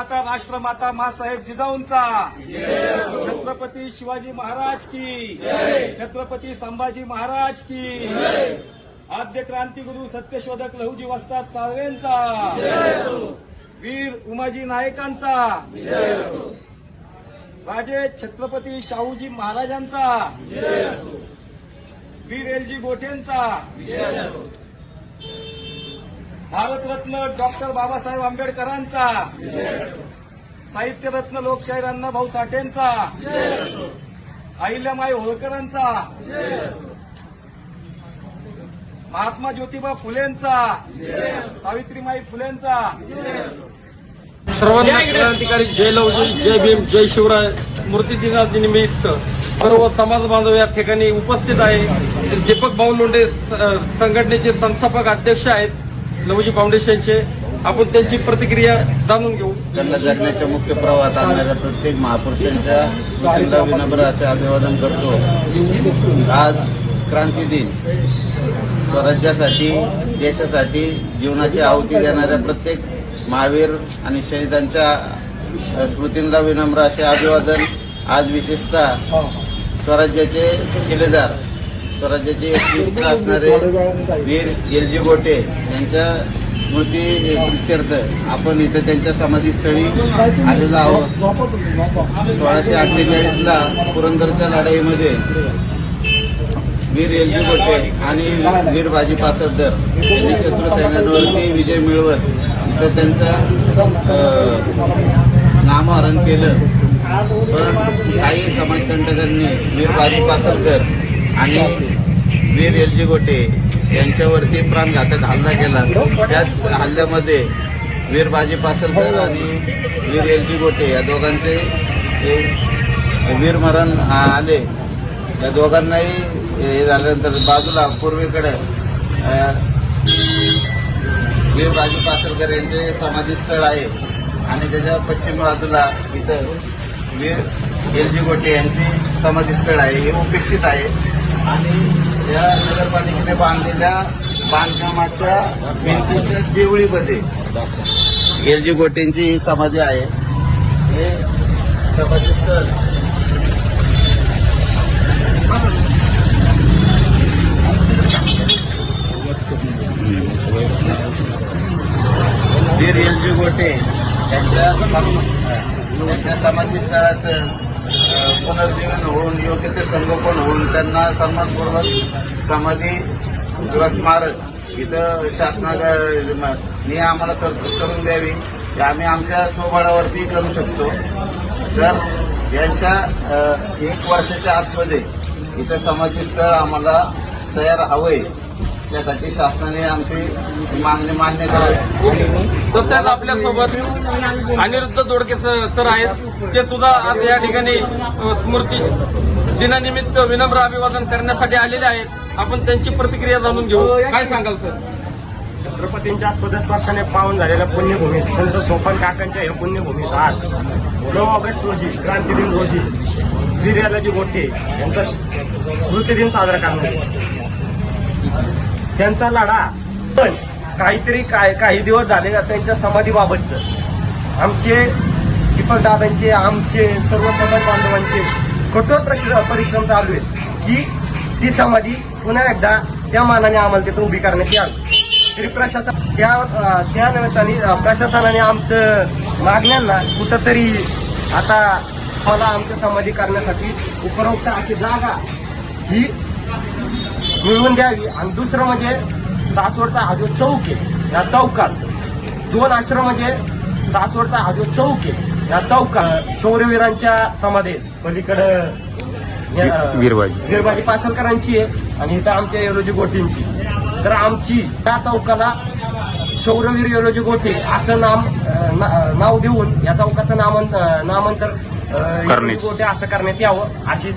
माता राष्ट्रमाता मासाहेब जिजाऊंचा. छत्रपती शिवाजी महाराज की. छत्रपती संभाजी महाराज की. आद्य क्रांतीगुरु सत्यशोधक लहुजी वस्ताद साळवेंचा. वीर उमाजी नायकांचा. राजे छत्रपती शाहूजी महाराजांचा. वीर एलजी गोठेंचा. भारतरत्न डॉक्टर बाबासाहेब आंबेडकरांचा. साहित्यरत्न लोकशाहीर अण्णाभाऊ साठेंचा. अहिल्यामाई होळकरांचा. महात्मा ज्योतिबा फुलेंचा. सावित्रीमाई फुलेंचा. सर्वांना क्रांतिकारी जय लवजी जय भीम जय शिवराय. स्मृती दिनानिमित्त सर्व समाज बांधव या ठिकाणी उपस्थित आहे. दीपक भाऊ लोंढे संघटनेचे संस्थापक अध्यक्ष आहेत. लवजी फाउंडेशनचे आपण त्यांची प्रतिक्रिया जाणून घेऊ. त्यांना जगण्याच्या मुख्य प्रवाहात आणणाऱ्या प्रत्येक महापुरुषांच्या विनम्र असे अभिवादन करतो. आज क्रांती दिन. स्वराज्यासाठी देशासाठी जीवनाची आहुती देणाऱ्या प्रत्येक महावीर आणि शहीदांच्या स्मृतींना विनम्र असे अभिवादन. आज विशेषतः स्वराज्याचे शिलेदार स्वराज्याचे एकनिष्ठ असणारे वीर एल जी गोटे यांच्या स्मृती प्रित्यर्थ आपण इथं त्यांच्या समाधीस्थळी आलेलो आहोत. सोळाशे अठ्ठेचाळीसला पुरंदरच्या लढाईमध्ये वीर एल जी गोटे आणि वीर बाजी पासरदर यांनी शत्रू सैन्यांवरती विजय मिळवत इथं त्यांचं नामहरण केलं. पण काही समाजकंटकांनी वीर बाजी पासरकर आणि वीर एल जी गोटे यांच्यावरती प्राणघातक हल्ला केला. त्याच हल्ल्यामध्ये वीर बाजी पासलकर आणि वीर एल जी गोटे या दोघांचे वीरमरण आले. या दोघांनाही हे झाल्यानंतर बाजूला पूर्वेकडे वीर बाजी पासलकर यांचे समाधीस्थळ आहे. आणि त्याच्या पश्चिम बाजूला इथं वीर एलजी गोटे यांची समाधीस्थळ आहे. हे उपेक्षित आहे. आणि या नगरपालिकेने बांधलेल्या बांधकामाच्या भिंतीच्या देवळीमध्ये. एलजी गोटेंची ही समाधी आहे. हे समाधीस्थळ वीर एलजी गोटे यांच्या त्यांच्या समाधीस्थळाचं अ, पुनर्जीवन होऊन योग्य ते संगोपन त्यांना सन्मानपूर्वक समाधी किंवा स्मारक इथं शासनाने आम्हाला तरतूद करून द्यावी. ते आम्ही आमच्या स्वबळावरती करू शकतो. तर यांच्या एक वर्षाच्या आतमध्ये इथं समाधी स्थळ आम्हाला तयार हवंय. त्यासाठी शासनाने आमची मागणी मान्य करावी. तसंच आपल्यासोबत अनिरुद्ध दोडके सर आहेत. ते सुद्धा आज या ठिकाणी स्मृती दिनानिमित्त विनम्र अभिवादन करण्यासाठी आलेले आहेत. आपण त्यांची प्रतिक्रिया जाणून घेऊ. काय सांगाल सर? छत्रपतींच्या पदस्पर्शाने पावन झालेल्या पुण्यभूमीत संत सोपन काकांच्या या पुण्यभूमीत आज नऊ ऑगस्ट रोजी क्रांती दिन रोजी वीर्यालाजी गोटे यांचा स्मृती दिन साजरा करण्यात येतो. त्यांचा लढा पण काहीतरी काय काही दिवस झाले ना त्यांच्या समाधीबाबतचं. आमचे दीपक दादांचे आमचे सर्व समाज बांधवांचे कठोर परिश्रम परिश्रम चालू आहेत की ती समाधी पुन्हा एकदा त्या मानाने आम्हाला तिथं उभी करण्यात यावी. तरी प्रशासन त्या त्या निमित्ताने प्रशासनाने आमचं मागण्यांना कुठंतरी आता मला आमच्या समाधी करण्यासाठी उपरोक्त अशी जागा ही मिळवून द्यावी. आणि दुसरं म्हणजे सासवडचा हा जो चौक आहे. या चौकात दोन आश्रम म्हणजे सासवडचा हा जो चौक आहे. या चौकात शौर्यवीरांच्या समाधी. पलीकडं वीरबाजी. वीरबाजी पासलकरांची आहे आणि इथं आमच्या योलोजी गोटींची तर आमची त्या चौकाला शौरवीर योलोजी गोटे असं नाम ना- नाव देऊन या चौकाचं नामं- नामांतर गोटे असं करण्यात यावं अशी